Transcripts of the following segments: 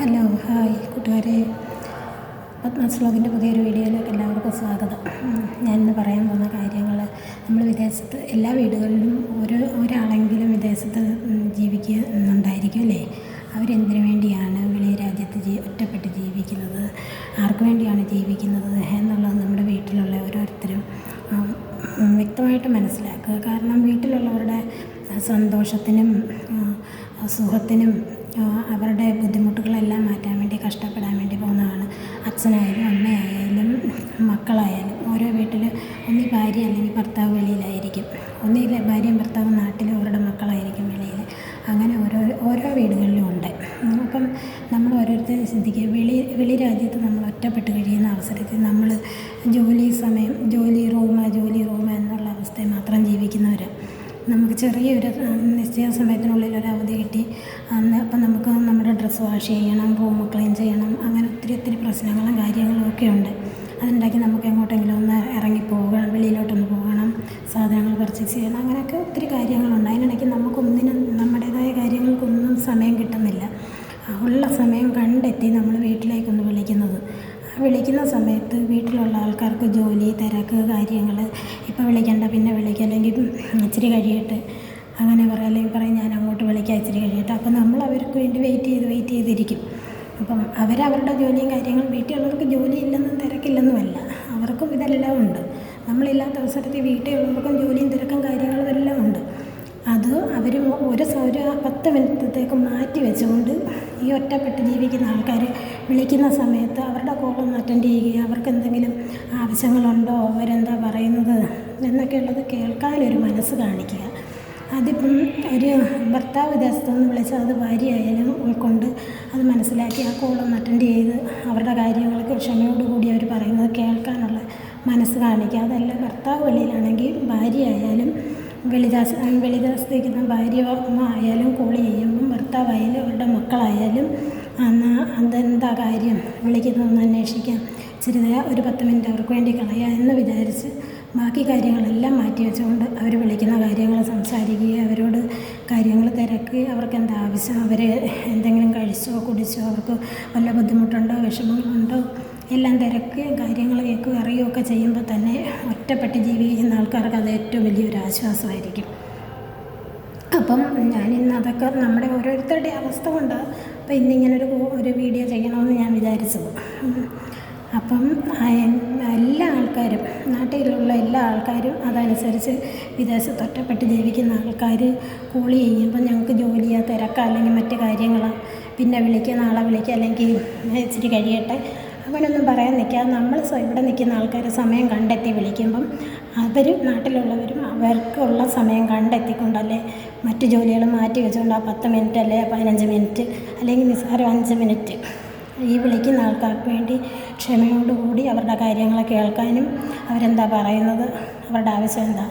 Hello hi കൂട്ടുകാരെ. പത്മാസ് വ്ലോഗിന്റെ പുതിയൊരു വീഡിയോയിലേക്ക് എല്ലാവർക്കും സ്വാഗതം. ഞാനിന്ന് പറയാൻ പോകുന്ന കാര്യങ്ങൾ നമ്മൾ വിദേശത്ത് എല്ലാ വീടുകളിലും ഒരു ഒരാളെങ്കിലും വിദേശത്ത് ജീവിക്കുന്നുണ്ടായിരിക്കും അല്ലേ? അവരെന്തിനു വേണ്ടിയാണ് വെളിയ രാജ്യത്ത് ജീ ഒറ്റപ്പെട്ട് ജീവിക്കുന്നത്? ആർക്കു വേണ്ടിയാണ് ജീവിക്കുന്നത് എന്നുള്ളത് നമ്മുടെ വീട്ടിലുള്ള ഓരോരുത്തരും വ്യക്തമായിട്ട് മനസ്സിലാക്കുക. കാരണം വീട്ടിലുള്ളവരുടെ സന്തോഷത്തിനും സുഖത്തിനും അവരുടെ ബുദ്ധിമുട്ടുകളെല്ലാം മാറ്റാൻ വേണ്ടി കഷ്ടപ്പെടാൻ വേണ്ടി പോകുന്നതാണ്. അച്ഛനായാലും അമ്മയായാലും മക്കളായാലും ഓരോ വീട്ടിൽ ഒന്നീ ഭാര്യ അല്ലെങ്കിൽ ഭർത്താവ് വെളിയിലായിരിക്കും. ഒന്നീ ഭാര്യയും ഭർത്താവും നാട്ടിൽ അവരുടെ മക്കളായിരിക്കും വെളിയിൽ അങ്ങനെ ഓരോ ഓരോ വീടുകളിലും ഉണ്ട്. അപ്പം നമ്മൾ ഓരോരുത്തരും ചിന്തിക്കുക വെളി വെളി രാജ്യത്ത് നമ്മൾ ഒറ്റപ്പെട്ട് കഴിയുന്ന അവസരത്തിൽ നമ്മൾ ജോലി സമയം ജോലി റൂമ ജോലി റൂമ എന്നുള്ള അവസ്ഥയിൽ മാത്രം ജീവിക്കുന്നവർ നമുക്ക് ചെറിയൊരു നിശ്ചയ സമയത്തിനുള്ളിൽ ഒരു അവധി കിട്ടി. അന്ന് അപ്പം ഡ്രസ്സ് വാഷ് ചെയ്യണം റൂം ക്ലീൻ ചെയ്യണം അങ്ങനെ ഒത്തിരി ഒത്തിരി പ്രശ്നങ്ങളും കാര്യങ്ങളും ഒക്കെ ഉണ്ട്. അതുണ്ടാക്കി നമുക്ക് എങ്ങോട്ടെങ്കിലും ഒന്ന് ഇറങ്ങി പോകണം വെളിയിലോട്ടൊന്ന് പോകണം സാധനങ്ങൾ പർച്ചേസ് ചെയ്യണം അങ്ങനെയൊക്കെ ഒത്തിരി കാര്യങ്ങളുണ്ട്. അതിനിടയ്ക്ക് നമുക്കൊന്നിനും നമ്മുടേതായ കാര്യങ്ങൾക്കൊന്നും സമയം കിട്ടുന്നില്ല. ഉള്ള സമയം കണ്ടെത്തി നമ്മൾ വീട്ടിലേക്കൊന്ന് വിളിക്കുന്നത്. വിളിക്കുന്ന സമയത്ത് വീട്ടിലുള്ള ആൾക്കാർക്ക് ജോലി തിരക്ക് കാര്യങ്ങൾ ഇപ്പോൾ വിളിക്കണ്ട പിന്നെ വിളിക്കുക അല്ലെങ്കിൽ ഇച്ചിരി കഴിയട്ടെ. അങ്ങനെ പറയാം അല്ലെങ്കിൽ പറയും ഞാൻ അങ്ങോട്ട് വിളിക്കാം ഇച്ചിരി കഴിയട്ടെ. അപ്പം നമ്മൾ അവർക്ക് വേണ്ടി വെയിറ്റ് ചെയ്ത് വെയിറ്റ് ചെയ്തിരിക്കും. അപ്പം അവരവരുടെ ജോലിയും കാര്യങ്ങളും വീട്ടിലുള്ളവർക്ക് ജോലി ഇല്ലെന്നും തിരക്കില്ലെന്നുമല്ല. അവർക്കും ഇതെല്ലാം ഉണ്ട്. നമ്മളില്ലാത്ത അവസരത്തിൽ വീട്ടിലുള്ളവർക്കും ജോലിയും തിരക്കും കാര്യങ്ങളും എല്ലാം ഉണ്ട്. അത് അവർ ഒരു ഒരു പത്ത് മിനിറ്റത്തേക്ക് മാറ്റി വെച്ചുകൊണ്ട് ഈ ഒറ്റപ്പെട്ട് ജീവിക്കുന്ന ആൾക്കാർ വിളിക്കുന്ന സമയത്ത് അവരുടെ കോളൊന്ന് അറ്റൻഡ് ചെയ്യുക അവർക്ക് എന്തെങ്കിലും ആവശ്യങ്ങളുണ്ടോ അവരെന്താ പറയുന്നത് എന്നൊക്കെയുള്ളത് കേൾക്കാനൊരു മനസ്സ് കാണിക്കുക. അതിപ്പം ഒരു ഭർത്താവ് വിദേശത്തുനിന്ന് വിളിച്ചാൽ അത് ഭാര്യയായാലും ഉൾക്കൊണ്ട് അത് മനസ്സിലാക്കി ആ കോളൊന്ന് അറ്റൻഡ് ചെയ്ത് അവരുടെ കാര്യങ്ങൾക്ക് ക്ഷമയോടുകൂടി അവർ പറയുന്നത് കേൾക്കാനുള്ള മനസ്സ് കാണിക്കുക. അതല്ല ഭർത്താവ് വെളിയിലാണെങ്കിൽ ഭാര്യയായാലും വെളിദാസ് വെളിദാസത്തേക്കുന്ന ഭാര്യ ആയാലും കോൾ ചെയ്യുമ്പം ഭർത്താവായാലും അവരുടെ മക്കളായാലും എന്നാൽ അതെന്താ കാര്യം? വിളിക്കുന്നതെന്ന് അന്വേഷിക്കാം. നേരം ഒരു പത്ത് മിനിറ്റ് അവർക്ക് വേണ്ടി കളയാം എന്ന് വിചാരിച്ച് ബാക്കി കാര്യങ്ങളെല്ലാം മാറ്റി വെച്ചുകൊണ്ട് അവർ വിളിക്കുന്ന കാര്യങ്ങൾ സംസാരിക്കുകയും അവരോട് കാര്യങ്ങൾ തിരക്കി അവർക്ക് എന്താ ആവശ്യം? അവർ എന്തെങ്കിലും കഴിച്ചോ കുടിച്ചോ അവർക്ക് വല്ല ബുദ്ധിമുട്ടുണ്ടോ വിഷമങ്ങളുണ്ടോ? എല്ലാം തിരക്കി കാര്യങ്ങൾ കേൾക്കുകയും അറിയുകയൊക്കെ ചെയ്യുമ്പോൾ തന്നെ ഒറ്റപ്പെട്ട് ജീവിക്കുന്ന ആൾക്കാർക്ക് അത് ഏറ്റവും വലിയൊരു ആശ്വാസമായിരിക്കും. അപ്പം ഞാനിന്ന് അതൊക്കെ നമ്മുടെ ഓരോരുത്തരുടെ അവസ്ഥ കൊണ്ട് അപ്പം ഇന്നിങ്ങനൊരു ഒരു വീഡിയോ ചെയ്യണമെന്ന് ഞാൻ വിചാരിച്ചത്. അപ്പം എല്ലാ ആൾക്കാരും നാട്ടിലുള്ള എല്ലാ ആൾക്കാരും അതനുസരിച്ച് വിദേശത്ത് ഒറ്റപ്പെട്ട് ജീവിക്കുന്ന ആൾക്കാർ കൂളി ചെയ്യുമ്പം ഞങ്ങൾക്ക് ജോലിയോ തിരക്കാ അല്ലെങ്കിൽ മറ്റ് കാര്യങ്ങളാ. പിന്നെ വിളിക്കുക നാളെ വിളിക്കുക അല്ലെങ്കിൽ ഇച്ചിരി കഴിയട്ടെ. അങ്ങനെയൊന്നും പറയാൻ നിൽക്കുക നമ്മൾ ഇവിടെ നിൽക്കുന്ന ആൾക്കാർ സമയം കണ്ടെത്തി വിളിക്കുമ്പം അവർ നാട്ടിലുള്ളവരും അവർക്കുള്ള സമയം കണ്ടെത്തിക്കൊണ്ടല്ലേ മറ്റ് ജോലികൾ മാറ്റി വെച്ചുകൊണ്ട് ആ പത്ത് മിനിറ്റ് അല്ലേ പതിനഞ്ച് മിനിറ്റ് അല്ലെങ്കിൽ നിസ്സാരം അഞ്ച് മിനിറ്റ്. ഈ വിളിക്കുന്ന ആൾക്കാർക്ക് വേണ്ടി ക്ഷമയോടുകൂടി അവരുടെ കാര്യങ്ങൾ കേൾക്കാനും അവരെന്താ പറയുന്നത്? അവരുടെ ആവശ്യം എന്താ?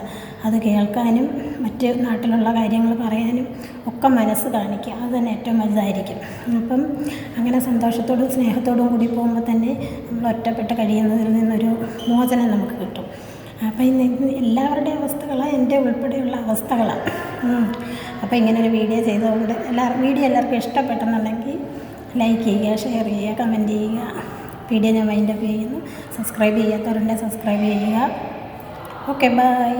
അത് കേൾക്കാനും മറ്റ് നാട്ടിലുള്ള കാര്യങ്ങൾ പറയാനും ഒക്കെ മനസ്സ് കാണിക്കുക. അത് തന്നെ ഏറ്റവും വലുതായിരിക്കും. അപ്പം അങ്ങനെ സന്തോഷത്തോടും സ്നേഹത്തോടും കൂടി പോകുമ്പോൾ തന്നെ നമ്മൾ ഒറ്റപ്പെട്ട് കഴിയുന്നതിൽ നിന്നൊരു മോചനം നമുക്ക് കിട്ടും. അപ്പം ഇന്ന് എല്ലാവരുടെയും അവസ്ഥകളാണ് എന്റെ ഉൾപ്പെടെയുള്ള അവസ്ഥകളാണ്. അപ്പോൾ ഇങ്ങനൊരു വീഡിയോ ചെയ്തുകൊണ്ട് എല്ലാവർക്കും വീഡിയോ എല്ലാവർക്കും ഇഷ്ടപ്പെട്ടെന്നുണ്ടെങ്കിൽ ലൈക്ക് ചെയ്യുക ഷെയർ ചെയ്യുക കമന്റ് ചെയ്യുക. വീഡിയോ ഞാൻ വൈൻഡപ്പ് ചെയ്യുന്നു. സബ്സ്ക്രൈബ് ചെയ്യാത്തവരുണ്ടെങ്കിൽ സബ്സ്ക്രൈബ് ചെയ്യുക. Okay bye